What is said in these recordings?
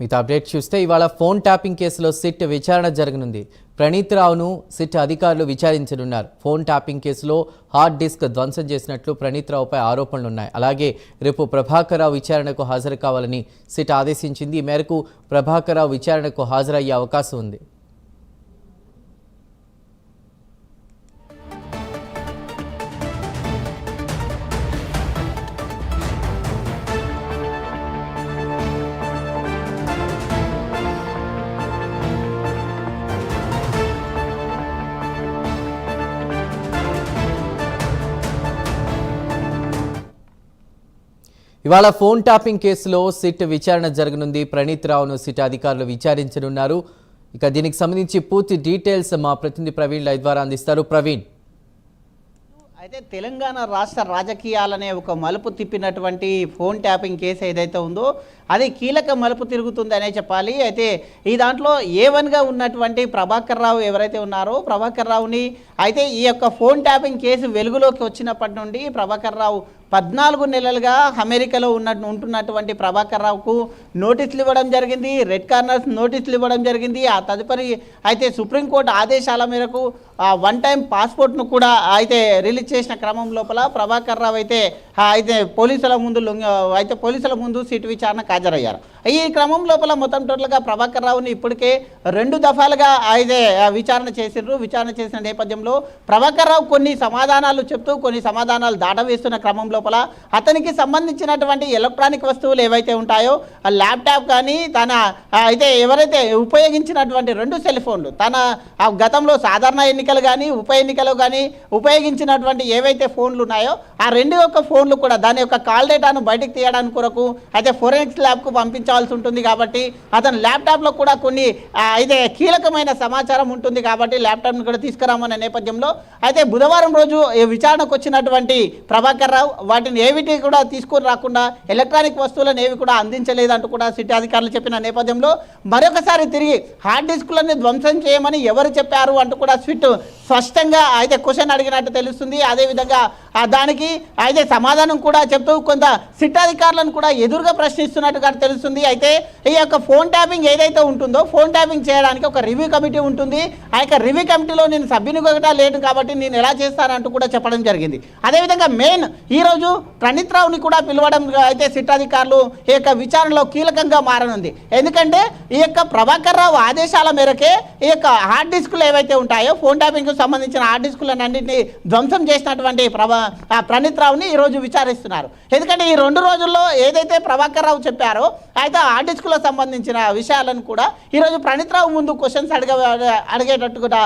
మిగతా అప్డేట్ చూస్తే ఇవాళ ఫోన్ ట్యాపింగ్ కేసులో సిట్ విచారణ జరగనుంది. ప్రణీత్ రావును సిట్ అధికారులు విచారించనున్నారు. ఫోన్ ట్యాపింగ్ కేసులో హార్డ్ డిస్క్ ధ్వంసం చేసినట్లు ప్రణీత్ రావుపై ఆరోపణలు ఉన్నాయి అలాగే రేపు ప్రభాకరరావు విచారణకు హాజరు కావాలని సిట్ ఆదేశించింది. ఈ మేరకు ప్రభాకరరావు విచారణకు హాజరయ్యే అవకాశం ఉంది. ఇవాళ ఫోన్ ట్యాపింగ్ కేసులో సిట్ విచారణ జరగనుంది. ప్రణీత్ రావును సిట్ అధికారులు విచారించనున్నారు. ఇక దీనికి సంబంధించి పూర్తి డీటెయిల్స్ మా ప్రతినిధి ప్రవీణ్ లై ద్వారా అందిస్తారు. ప్రవీణ్. అయితే తెలంగాణ రాష్ట్ర రాజకీయాలనే ఒక మలుపు తిప్పినటువంటి ఫోన్ ట్యాపింగ్ కేసు ఏదైతే ఉందో అది కీలక మలుపు తిరుగుతుంది అనే చెప్పాలి. అయితే ఈ దాంట్లో ఏ వన్గా ఉన్నటువంటి ప్రభాకర్ రావు ఎవరైతే ఉన్నారో ప్రభాకర్ రావుని అయితే ఈ యొక్క ఫోన్ ట్యాపింగ్ కేసు వెలుగులోకి వచ్చినప్పటి నుండి ప్రభాకర్ రావు పద్నాలుగు నెలలుగా అమెరికాలో ఉన్న ఉంటున్నటువంటి ప్రభాకర్ రావుకు నోటీసులు ఇవ్వడం జరిగింది రెడ్ కార్నర్స్ నోటీసులు ఇవ్వడం జరిగింది. ఆ తదుపరి అయితే సుప్రీంకోర్టు ఆదేశాల మేరకు ఆ వన్ టైం పాస్పోర్ట్ను కూడా అయితే రిలీజ్ చేసిన క్రమం లోపల ప్రభాకర్ రావు అయితే అయితే పోలీసుల ముందు అయితే పోలీసుల ముందు సిట్ విచారణకు హాజరయ్యారు. ఈ క్రమం లోపల మొత్తం టోటల్గా ప్రభాకర్ రావుని ఇప్పటికే రెండు దఫాలుగా అయితే విచారణ చేసిండ్రు. విచారణ చేసిన నేపథ్యంలో ప్రభాకర్ రావు కొన్ని సమాధానాలు చెప్తూ కొన్ని సమాధానాలు దాటవేస్తున్న క్రమం లోపల అతనికి సంబంధించినటువంటి ఎలక్ట్రానిక్ వస్తువులు ఏవైతే ఉంటాయో ల్యాప్టాప్ కానీ తన అయితే ఎవరైతే ఉపయోగించినటువంటి రెండు సెల్ ఫోన్లు తన ఆ గతంలో సాధారణ ఎన్నికలు కానీ ఉప ఎన్నికలు కానీ ఉపయోగించినటువంటి ఏవైతే ఫోన్లు ఉన్నాయో ఆ రెండు యొక్క ఫోన్లు కూడా దాని యొక్క కాల్ డేటాను బయటకు తీయడానికి కొరకు అయితే ఫోరెన్సిక్ ల్యాబ్కు పంపించాల్సి ఉంటుంది కాబట్టి అతని ల్యాప్టాప్లో కూడా కొన్ని అయితే కీలకమైన సమాచారం ఉంటుంది కాబట్టి ల్యాప్టాప్ను కూడా తీసుకురామనే నేపథ్యంలో అయితే బుధవారం రోజు విచారణకు వచ్చినటువంటి ప్రభాకర్ రావు వాటిని ఏవిటి కూడా తీసుకొని రాకుండా ఎలక్ట్రానిక్ వస్తువులను ఏవి కూడా అందించలేదంటూ కూడా సిటీ అధికారులు చెప్పిన నేపథ్యంలో మరొకసారి తిరిగి హార్డ్ డిస్కులని ధ్వంసం చేయమని ఎవరు చెప్పారు అంటూ కూడా స్విట్ స్పష్టంగా అయితే క్వశ్చన్ అడిగినట్టు తెలుస్తుంది. అదేవిధంగా ఆ దానికి అయితే సమాధానం కూడా చెప్తూ కొంత సిట్ అధికారులను కూడా ఎదురుగా ప్రశ్నిస్తున్నట్టుగా తెలుస్తుంది. అయితే ఈ యొక్క ఫోన్ ట్యాపింగ్ ఏదైతే ఉంటుందో ఫోన్ ట్యాపింగ్ చేయడానికి ఒక రివ్యూ కమిటీ ఉంటుంది. ఆ యొక్క రివ్యూ కమిటీలో నేను సభ్యుని కూడా లేను కాబట్టి నేను ఎలా చేస్తానంటూ కూడా చెప్పడం జరిగింది. అదేవిధంగా మెయిన్ ఈరోజు ప్రణీత్ రావుని కూడా పిలవడం అయితే సిట్ అధికారులు ఈ యొక్క విచారణలో కీలకంగా మారనుంది. ఎందుకంటే ఈ యొక్క ప్రభాకర్ రావు ఆదేశాల మేరకే ఈ యొక్క హార్డ్ డిస్క్లు ఏవైతే ఉంటాయో ఫోన్ ట్యాపింగ్ సంబంధించిన హార్డ్ ధ్వంసం చేసినటువంటి ప్రభా ప్రణీత్ రావుని ఈరోజు విచారిస్తున్నారు. ఎందుకంటే ఈ రెండు రోజుల్లో ఏదైతే ప్రభాకర్ రావు చెప్పారో అయితే ఆ సంబంధించిన విషయాలను కూడా ఈరోజు ప్రణీత్ రావు ముందు క్వశ్చన్స్ అడిగే అడిగేటట్టు కూడా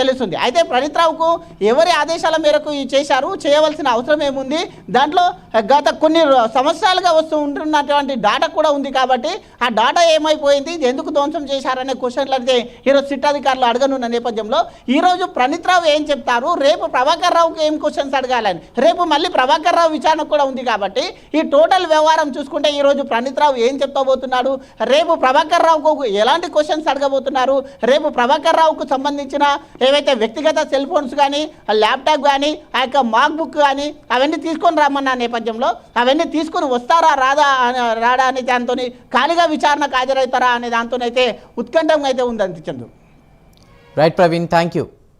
తెలుస్తుంది. అయితే ప్రణీత్ రావుకు ఎవరి ఆదేశాల మేరకు చేశారు? చేయవలసిన అవసరం ఏముంది? దాంట్లో గత కొన్ని సంవత్సరాలుగా వస్తూ ఉంటున్నటువంటి డాటా కూడా ఉంది కాబట్టి ఆ డాటా ఏమైపోయింది? ఎందుకు ధ్వంసం చేశారనే క్వశ్చన్లు అయితే ఈరోజు సిట్ అధికారులు అడగనున్న నేపథ్యంలో ఈరోజు ప్రణీత్ రావు ఏం చెప్తారు? రేపు ప్రభాకర్ రావుకి ఏం క్వశ్చన్స్ అడగాలని? రేపు మళ్ళీ ప్రభాకర్ రావు విచారణ కూడా ఉంది కాబట్టి ఈ టోటల్ వ్యవహారం చూసుకుంటే ఈరోజు ప్రణీత్ రావు ఏం చెప్తాబోతున్నాడు రేపు ప్రభాకర్ రావుకు ఎలాంటి క్వశ్చన్స్ అడగబోతున్నారు? రేపు ప్రభాకర్ రావుకు సంబంధించిన ఏవైతే వ్యక్తిగత సెల్ ఫోన్స్ కానీ ల్యాప్టాప్ కానీ ఆ యొక్క మాక్ బుక్ కానీ అవన్నీ తీసుకొని రమ్మన్న నేపథ్యంలో అవన్నీ తీసుకొని వస్తారా రాదా రాడా అనే దాంతో ఖాళీగా విచారణకు హాజరవుతారా అనే దాంతోనైతే ఉత్కంఠంగా అయితే ఉందని Chandru right Praveen thank you